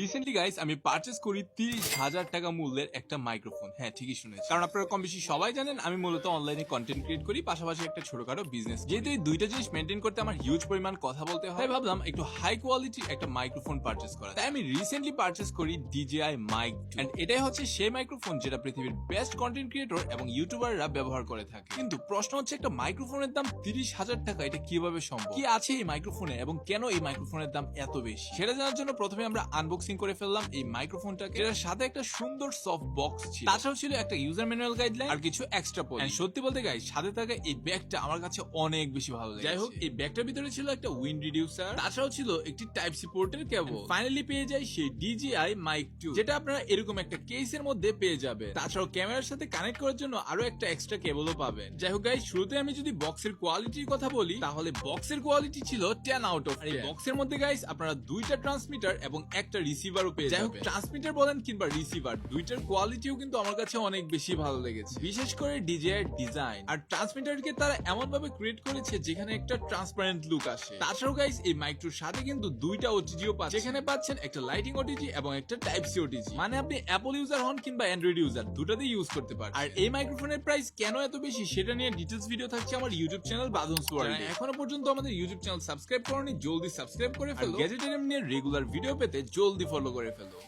Recently guys আমি purchase করি তিরিশ হাজার টাকা মূল্যের একটা মাইক্রোফোন হ্যাঁ ঠিকই শুনেছি কারণ আপনারা কম বেশি সবাই জানেন, আমি মূলত অনলাইনে কন্টেন্ট ক্রিয়েট করি, পাশাপাশি একটা ছোটখাটো বিজনেস যেহেতু এই দুইটা জিনিস মেনটেন করতে আমার হিউজ পরিমাণ কথা বলতে হয় ভাবলাম একটু হাই কোয়ালিটি একটা মাইক্রোফোন পারচেস করা। তাই আমি রিসেন্টলি পারচেস করি ডিজেআই মাইক এন্ড এটাই হচ্ছে সেই মাইক্রোফোন যেটা পৃথিবীর বেস্ট কন্টেন্ট ক্রিয়েটর এবং ইউটিউবাররা ব্যবহার করে থাকে। কিন্তু প্রশ্ন হচ্ছে একটা মাইক্রোফোনের দাম তিরিশ হাজার টাকা, এটা কীভাবে সম্ভব? কি আছে এই মাইক্রোফোনে এবং কেন এই মাইক্রোফোনের দাম এত বেশি? সেটা জানার জন্য প্রথমে আমরা আনবক্সিং করে ফেললাম, এই মাইক্রোফোনটাকে এটার সাথে একটা সুন্দর সফট বক্স ছিল। তাছাড়াও ছিল একটা ইউজার ম্যানুয়াল গাইডলাইন আর কিছু এক্সট্রা পোল সত্যি বলতে গাই সাথে থাকা এই ব্যাগটা আমার কাছে অনেক বেশি ভালো লাগে যাই হোক, এই ব্যাগটার ভিতরে ছিল একটা উইন্ড রিডিউসার তাছাড়াও ছিল একটি টাইপ সি পোর্টের কেবল ফাইনালি পেয়ে যাই সেই ডিজিআই মাইক টু যেটা আপনারা এরকম একটা কেসের মধ্যে পেয়ে যাবেন। তাছাড়াও ক্যামেরার সাথে কানেক্ট করার জন্য আরও একটা এক্সট্রা কেবলও পাবেন। যাই হোক গাইস শুরুতে আমি যদি বক্সের কোয়ালিটির কথা বলি, তাহলে বক্সের কোয়ালিটি ছিল টেন আউট অফ এই বক্সের মধ্যে গাইস আপনারা দুইটা ট্রান্সমিটার এবং একটা রিসিভারও পেয়ে যাই হোক ট্রান্সমিটার বলেন কিংবা রিসিভার দুইটার কোয়ালিটিও কিন্তু আমার কাছে অনেক বেশি ভালো লেগেছে। বিশেষ করে ডিজিআই ডিজাইন আর ট্রান্সমিটারকে তারা এমন ভাবে ক্রিয়েট করেছে যেখানে একটা ট্রান্সপারেন্ট লুক আসে। তাছাড়াও গাইস এই মাইক্রোর সাথে কিন্তু দুইটা ওটিজিও পাচ্ছেন যেখানে পাচ্ছেন একটা লাইটিং ওটিজি এবং একটা টাইপ সি ওটিজি মানে আপনি অ্যাপল ইউজার হন কিংবা অ্যান্ড্রয়েড ইউজার দুটাতেই ইউজ করতে পারেন আর এই মাইক্রোফোনের প্রাইস কেন এত বেশি সেটা নিয়ে ডিটেলস ভিডিও থাকছে আমার ইউটিউব চ্যানেল বাদন সোয়ার এখনও পর্যন্ত আমাদের ইউটিউব চ্যানেল সাবস্ক্রাইব করনি জলদি সাবস্ক্রাইব করে ফেলো। গ্যাজেটেরিয়াম নিয়ে রেগুলার ভিডিও পেতে জলদি ফলো করে ফেলো